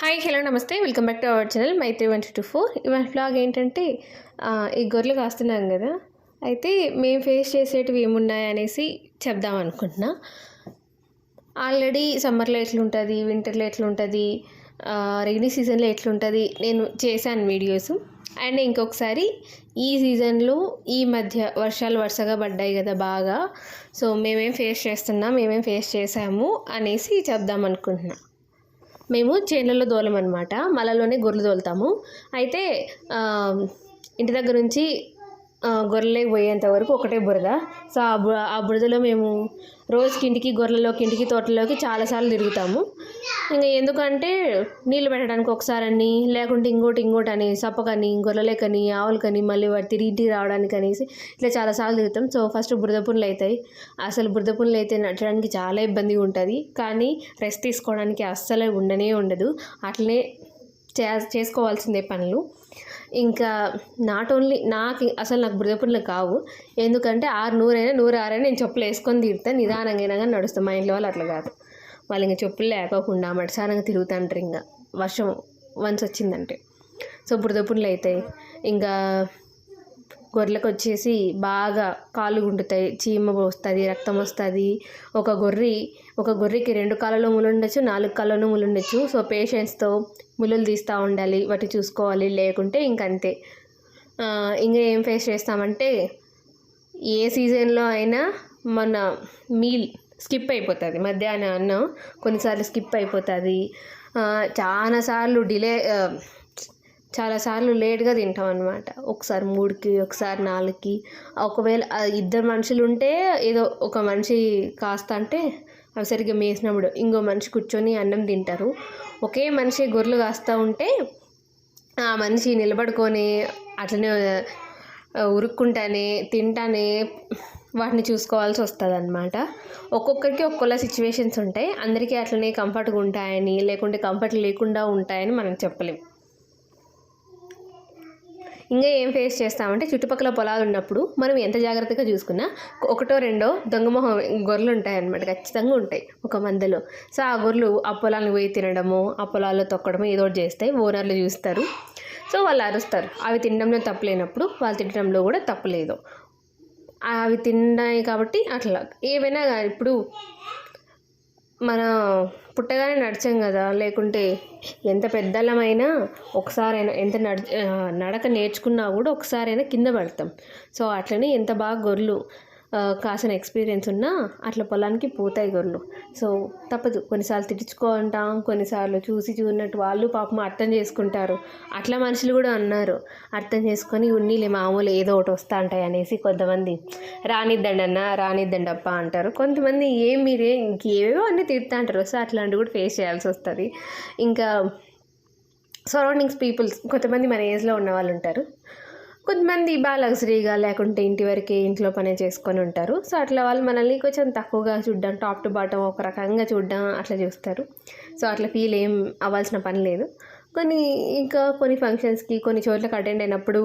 Hi hello నమస్తే. Welcome back to our channel Maitri one two four. ఇవాళ blog ఏంటంటే ఈ గొర్రెలు కాస్తున్నాం కదా. అయితే మేము ఫేస్ చేసేటివి ఏమున్నాయి అనేసి చెప్దాం అనుకుంటున్నా. ఆల్రెడీ సమ్మర్లో ఎట్లుంటుంది వింటర్లో ఎట్లుంటుంది రెయినీ సీజన్లో ఎట్లుంటుంది నేను చేశాను వీడియోస్ అండ్ ఇంకొకసారి ఈ సీజన్లో ఈ మధ్య వర్షాలు వరుసగా పడ్డాయి కదా బాగా. సో మేమేం ఫేస్ చేస్తున్నాం మేమేం ఫేస్ చేసాము అనేసి చెప్దాం అనుకుంటున్నాను మేము చేనులలో దోలమనమాట అనమాట మలలోనే గొర్రెలు తోలుతాము అయితే ఇంటి దగ్గర నుంచి గొర్రెలకి పోయేంత వరకు ఒకటే బురద. సో ఆ బు ఆ బురదలో మేము రోజుకి ఇంటికి గొర్రెలలోకి ఇంటికి తోటలోకి చాలాసార్లు తిరుగుతాము. ఇంకా ఎందుకంటే నీళ్ళు పెట్టడానికి ఒకసారని లేకుంటే ఇంకోటి ఇంకోటి అని సప్పకని గొర్రెలకని ఆవులకని మళ్ళీ వాటి తిరిగి ఇంటికి రావడానికి అనేసి ఇట్లా చాలాసార్లు తిరుగుతాం. సో ఫస్ట్ బురద పుండ్లు అవుతాయి అసలు బురద పుండ్లు అయితే నడచడానికి చాలా ఇబ్బందిగా ఉంటుంది. కానీ రెస్ట్ తీసుకోవడానికి అస్సలు ఉండనే ఉండదు. అట్లనే చేసుకోవాల్సిందే పనులు. ఇంకా నాట్ ఓన్లీ నాకు అసలు నాకు బురద పనులు కావు. ఎందుకంటే ఆరు నూరైనా నూరు ఆరైనా నేను చెప్పులు వేసుకొని తిరుగుతాను నిదానంగా అయినా కానీ నడుస్తాను మా ఇంట్లో వాళ్ళు అట్లా కాదు. వాళ్ళు ఇంకా చెప్పులు లేకోకుండా మడిసారంగా తిరుగుతుంటారు ఇంకా. వర్షం వన్స్ వచ్చిందంటే. సో బురద పుండ్లు అవుతాయి ఇంకా గొర్రెలకు వచ్చేసి బాగా కాళ్ళు గుంటుతాయి చీమ వస్తుంది రక్తం వస్తుంది. ఒక గొర్రె ఒక గొర్రెకి రెండు కాళ్ళలో ములుండొచ్చు నాలుగు కాళ్ళలో ములుండొచ్చు సో పేషెంట్స్తో ముళ్ళులు తీస్తూ ఉండాలి వాటి చూసుకోవాలి లేకుంటే ఇంకంతే. ఇంకా ఏం ఫేస్ చేస్తామంటే ఏ సీజన్లో అయినా మన మీల్ స్కిప్ అయిపోతుంది. మధ్యాహ్నం అన్నం కొన్నిసార్లు స్కిప్ అయిపోతుంది. చాలాసార్లు డిలే చాలాసార్లు లేట్గా తింటాం అనమాట ఒకసారి మూడుకి ఒకసారి నాలుగుకి. ఒకవేళ ఇద్దరు మనుషులు ఉంటే ఏదో ఒక మనిషి కాస్త అంటే అవి సరిగ్గా మేసినప్పుడు ఇంకో మనిషి కూర్చొని అన్నం తింటారు. ఒకే మనిషి గొర్రెలు కాస్తూ ఉంటే ఆ మనిషి నిలబడుకొని అట్లనే ఉరుక్కుంటానే తింటానే వాటిని చూసుకోవాల్సి వస్తుంది అనమాట ఒక్కొక్కరికి ఒక్కొక్కలా సిచ్యువేషన్స్ ఉంటాయి. అందరికీ అట్లనే కంఫర్ట్గా ఉంటాయని లేకుంటే కంఫర్ట్ లేకుండా ఉంటాయని మనం చెప్పలేం. ఇంకా ఏం ఫేస్ చేస్తామంటే చుట్టుపక్కల పొలాలు ఉన్నప్పుడు మనం ఎంత జాగ్రత్తగా చూసుకున్నా ఒకటో రెండో దొంగమొహం గొర్రెలు ఉంటాయి అన్నమాట ఖచ్చితంగా ఉంటాయి ఒక మందలో. సో ఆ గొర్రెలు ఆ పొలాలను పోయి తినడము ఆ పొలాల్లో తొక్కడము ఏదో ఒకటి చేస్తాయి ఓనర్లు చూస్తారు. సో వాళ్ళు అరుస్తారు. అవి తినడంలో తప్పులేనప్పుడు వాళ్ళు తినడంలో కూడా తప్పులేదు అవి తిన్నాయి కాబట్టి అట్లా. ఏమైనా కానీ ఇప్పుడు మన పుట్టగానే నడిచాం కదా లేకుంటే ఎంత పెద్దలమైనా ఒకసారైనా ఎంత నడ నడక నేర్చుకున్నా కూడా ఒకసారైనా కింద పడతాం. సో అట్లనే ఎంత బాగా గొర్రెలు కాసిన ఎక్స్పీరియన్స్ ఉన్నా అట్లా పొలానికి పోతాయి గొర్రెలు. సో తప్పదు. కొన్నిసార్లు తిట్టించుకుంటాం కొన్నిసార్లు చూసి చూసినట్టు వాళ్ళు పాపం అర్థం చేసుకుంటారు. అట్లా మనుషులు కూడా అన్నారు. అర్థం చేసుకొని ఉన్నీలే మామూలు ఏదో ఒకటి వస్తా ఉంటాయి అనేసి కొంతమంది రానిద్దండి అన్న రానిద్దండి అప్ప అంటారు. కొంతమంది ఏం మీరే ఇంకేవేవో అన్నీ తిడతా అంటారు సో అట్లాంటివి కూడా ఫేస్ చేయాల్సి వస్తుంది. ఇంకా సరౌండింగ్స్ పీపుల్స్ కొంతమంది మన ఏజ్లో ఉన్న వాళ్ళు ఉంటారు. కొంతమంది బాగా లగ్జరీగా లేకుంటే ఇంటి వరకే ఇంట్లో పనే చేసుకొని ఉంటారు. సో అట్లా వాళ్ళు మనల్ని కొంచెం తక్కువగా చూడడం టాప్ టు బాటమ్ ఒక రకంగా చూడడం అట్లా చూస్తారు. సో అట్లా ఫీల్ ఏం అవ్వాల్సిన పని లేదు. కొన్ని ఇంకా కొన్ని ఫంక్షన్స్కి కొన్ని చోట్లకి అటెండ్ అయినప్పుడు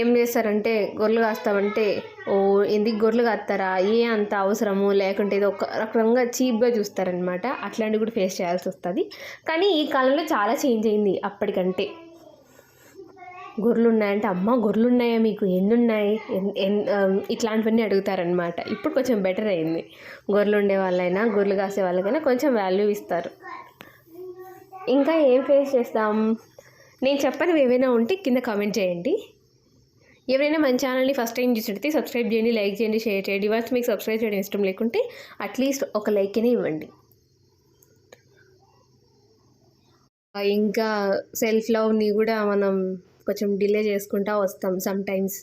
ఏం చేస్తారంటే గొర్రెలు కాస్తామంటే ఓ ఎందుకు గొర్రెలు కాస్తారా? ఏ అంత అవసరము? లేకుంటే ఇది ఒక రకంగా చీప్గా చూస్తారనమాట అట్లాంటివి కూడా ఫేస్ చేయాల్సి వస్తుంది. కానీ ఈ కాలంలో చాలా చేంజ్ అయింది అప్పటికంటే. గొర్రెలు ఉన్నాయంటే అమ్మ గొర్రెలు ఉన్నాయా మీకు? ఎన్ని ఉన్నాయి ఎన్- ఎన్- ఇట్లాంటివన్నీ అడుగుతారనమాట ఇప్పుడు కొంచెం బెటర్ అయింది. గొర్రెలు ఉండే వాళ్ళైనా గొర్రెలు కాసే వాళ్ళకైనా కొంచెం వాల్యూ ఇస్తారు. ఇంకా ఏం ఫేస్ చేస్తాం? నేను చెప్పనివి ఏవైనా ఉంటే కింద కామెంట్ చేయండి. ఎవరైనా మన ఛానల్ని ఫస్ట్ టైం చూసినట్టు సబ్స్క్రైబ్ చేయండి లైక్ చేయండి షేర్ చేయండి. ఇవాళ మీకు సబ్స్క్రైబ్ చేయడం ఇష్టం లేకుంటే అట్లీస్ట్ ఒక లైక్ అయినా ఇవ్వండి. ఇంకా సెల్ఫ్ లవ్ని కూడా మనం కొంచెం డిలే చేసుకుంటా వస్తాం సమ్ టైమ్స్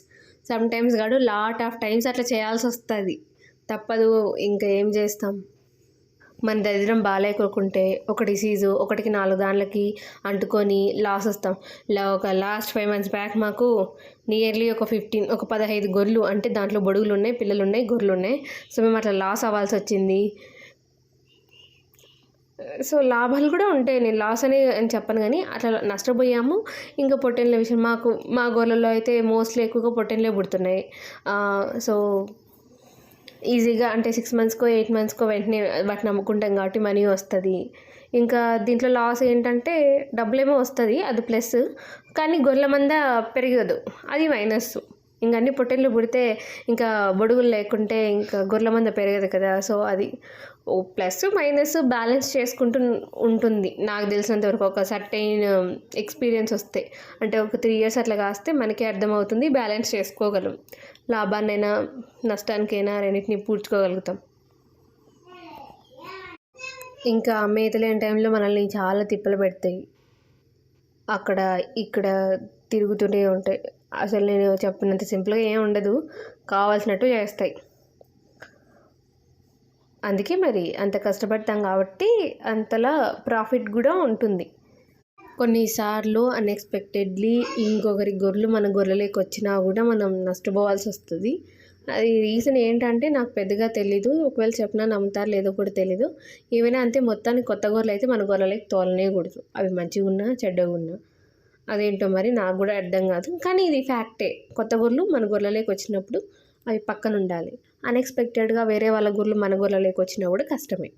సమ్ టైమ్స్ కాదు లాట్ ఆఫ్ టైమ్స్ అట్లా చేయాల్సి వస్తుంది. తప్పదు ఇంకా ఏం చేస్తాం? మన దరిద్రం బాగాలేకోకుంటే ఒక డిసీజు ఒకటికి నాలుగు దానిలకి అంటుకొని లాస్ వస్తాం. లా ఒక లాస్ట్ ఫైవ్ మంత్స్ బ్యాక్ మాకు నియర్లీ ఒక ఫిఫ్టీన్ ఒక పదహైదు గొర్రెలు అంటే దాంట్లో బొడుగులు ఉన్నాయి పిల్లలు ఉన్నాయి గొర్రెలు ఉన్నాయి సో మేము అట్లా లాస్ అవ్వాల్సి వచ్చింది సో లాభాలు కూడా ఉంటాయి. నేను లాస్ అని అని చెప్పను కానీ అట్లా నష్టపోయాము. ఇంకా పొట్టెన్ల విషయం మాకు మా గొర్రెల్లో అయితే మోస్ట్లీ ఎక్కువగా పొట్టెన్లే పుడుతున్నాయి. సో ఈజీగా అంటే సిక్స్ మంత్స్కో ఎయిట్ మంత్స్కో వెంటనే వాటిని అమ్ముకుంటాం కాబట్టి మనీ వస్తుంది. ఇంకా దీంట్లో లాస్ ఏంటంటే డబ్బులేమో వస్తుంది అది ప్లస్ కానీ గొర్రెల మంద పెరగదు అది మైనస్ ఇంకా అన్ని పొట్టేళ్ళు పుడితే ఇంకా బొడుగులు లేకుంటే ఇంకా గొర్రెల మంద పెరగదు కదా. సో అది ఓ ప్లస్ మైనస్ బ్యాలెన్స్ చేసుకుంటూ ఉంటుంది. నాకు తెలిసినంత వరకు ఒక సర్టైన్ ఎక్స్పీరియన్స్ వస్తే అంటే ఒక త్రీ ఇయర్స్ అట్లా కాస్తే మనకే అర్థమవుతుంది బ్యాలెన్స్ చేసుకోగలం. లాభాన్నైనా నష్టానికైనా రెండింటిని పూడ్చుకోగలుగుతాం. ఇంకా మేతలేని టైంలో మనల్ని చాలా తిప్పలు పెడతాయి. అక్కడ ఇక్కడ తిరుగుతూనే ఉంటాయి. అసలు నేను చెప్పినంత సింపుల్గా ఏం ఉండదు. కావాల్సినట్టు చేస్తాయి. అందుకే మరి అంత కష్టపడతాం కాబట్టి అంతలా ప్రాఫిట్ కూడా ఉంటుంది. కొన్నిసార్లు అన్ఎక్స్పెక్టెడ్లీ ఇంకొకరి గొర్రెలు మన గొర్రెలకి వచ్చినా కూడా మనం నష్టపోవాల్సి వస్తుంది. అది రీజన్ ఏంటంటే నాకు పెద్దగా తెలీదు. ఒకవేళ చెప్పినా నమ్ముతారు లేదో కూడా తెలీదు. ఏమైనా అంతే మొత్తానికి కొత్త గొర్రెలు అయితే మన గొర్రెలకి తోలనేయకూడదు అవి మంచిగా ఉన్నా చెడ్డగా ఉన్నా అదేంటో మరి నాకు కూడా అర్థం కాదు. కానీ ఇది ఫ్యాక్టే. కొత్త గొర్రెలు మన గొర్రెలోకి వచ్చినప్పుడు అవి పక్కన ఉండాలి. అన్ఎక్స్పెక్టెడ్గా వేరే వాళ్ళ గొర్రెలు మన గొర్రెలకి వచ్చినా కూడా కష్టమే.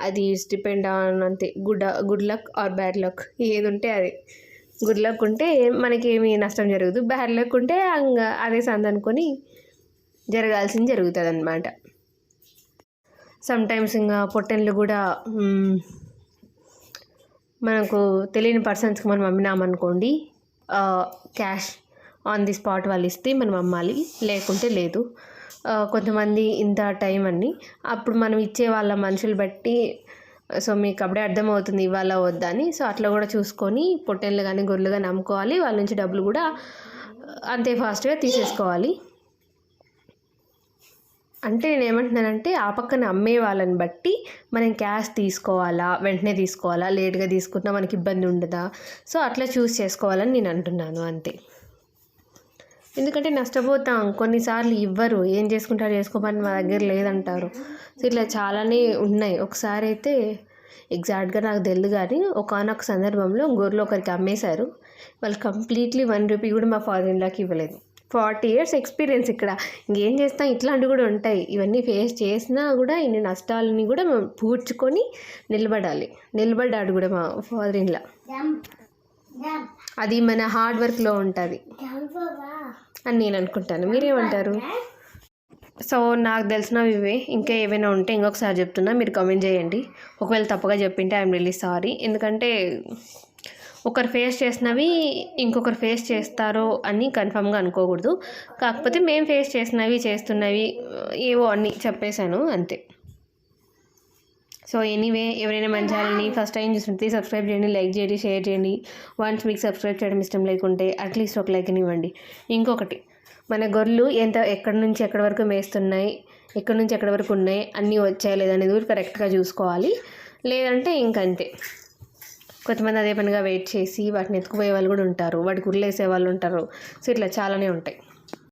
అది డిపెండ్ ఆన్ అంతే. Good good luck or bad luck ఏది ఉంటే అది. గుడ్ లక్ ఉంటే మనకి నష్టం జరగదు. బ్యాడ్ లక్ ఉంటే అదే సందనుకొని జరగాల్సింది జరుగుతుంది అనమాట సమ్టైమ్స్ ఇంకా పొట్టెన్లు కూడా మనకు తెలియని పర్సన్స్కి మనం అమ్మినామనుకోండి క్యాష్ ఆన్ ది స్పాట్ వాళ్ళు ఇస్తే మనం అమ్మాలి లేకుంటే లేదు. కొంతమంది ఇంత టైం అని అప్పుడు మనం ఇచ్చే వాళ్ళ మనుషులు బట్టి సో మీకు అప్పుడే అర్థమవుతుంది ఇవాళ వద్దా అని. సో అట్లా కూడా చూసుకొని పొట్టెళ్ళు కానీ గొర్రెలు కానీ అమ్ముకోవాలి. వాళ్ళ నుంచి డబ్బులు కూడా అంతే ఫాస్ట్గా తీసేసుకోవాలి. అంటే నేను ఏమంటున్నానంటే ఆ పక్కన అమ్మే వాళ్ళని బట్టి మనం క్యాష్ తీసుకోవాలా వెంటనే తీసుకోవాలా లేట్గా తీసుకున్నా మనకి ఇబ్బంది ఉండదా? సో అట్లా చూస్ చేసుకోవాలని నేను అంటున్నాను అంతే. ఎందుకంటే నష్టపోతాం. కొన్నిసార్లు ఇవ్వరు. ఏం చేసుకుంటారు చేసుకోమని మా దగ్గర లేదంటారు. సో ఇట్లా చాలానే ఉన్నాయి. ఒకసారి అయితే ఎగ్జాక్ట్గా నాకు తెలియదు కానీ ఒకనొక సందర్భంలో గొర్రెలు ఒకరికి అమ్మేశారు. వాళ్ళు కంప్లీట్లీ వన్ రూపీ కూడా మా ఫాదర్ ఇన్లాకి ఇవ్వలేదు. ఫార్టీ ఇయర్స్ ఎక్స్పీరియన్స్ ఇక్కడ. ఇంకేం చేస్తాం? ఇట్లాంటివి కూడా ఉంటాయి. ఇవన్నీ ఫేస్ చేసినా కూడా ఇన్ని నష్టాలని కూడా మేము పూడ్చుకొని నిలబడాలి. నిలబడ్డాడు కూడా మా ఫాదర్ ఇన్లా అది మన హార్డ్ వర్క్లో ఉంటుంది. అని నేను అనుకుంటాను. మీరేమంటారు? సో నాకు తెలిసినవి ఇవే. ఇంకా ఏవైనా ఉంటే ఇంకొకసారి చెప్తున్నా. మీరు కామెంట్ చేయండి. ఒకవేళ తప్పుగా చెప్పింటే ఐఎమ్ రియలీ సారీ. ఎందుకంటే ఒకరు ఫేస్ చేసినవి ఇంకొకరు ఫేస్ చేస్తారో అని కన్ఫామ్గా అనుకోకూడదు. కాకపోతే మేము ఫేస్ చేసినవి చేస్తున్నవి ఏవో అన్నీ చెప్పేశాను అంతే. సో ఎనీవే ఎవరైనా మన ఛానల్ని ఫస్ట్ టైం చూస్తుంటే సబ్స్క్రైబ్ చేయండి లైక్ చేయండి షేర్ చేయండి. వన్స్ మీకు సబ్స్క్రైబ్ చేయడం ఇష్టం లేకుంటే అట్లీస్ట్ ఒక లైక్ ఇవ్వండి. ఇంకొకటి మన గొర్రెలు ఎంత ఎక్కడి నుంచి ఎక్కడి వరకు మేస్తున్నాయి ఎక్కడి నుంచి ఎక్కడి వరకు ఉన్నాయి అన్నీ వచ్చాయి లేదనేది కూడా కరెక్ట్గా చూసుకోవాలి. లేదంటే ఇంకంతే. కొంతమంది అదే పనిగా వెయిట్ చేసి వాటిని ఎత్తుకుపోయే వాళ్ళు కూడా ఉంటారు. వాటికి ఉర్లేసే వాళ్ళు ఉంటారు. సో ఇట్లా చాలానే ఉంటాయి.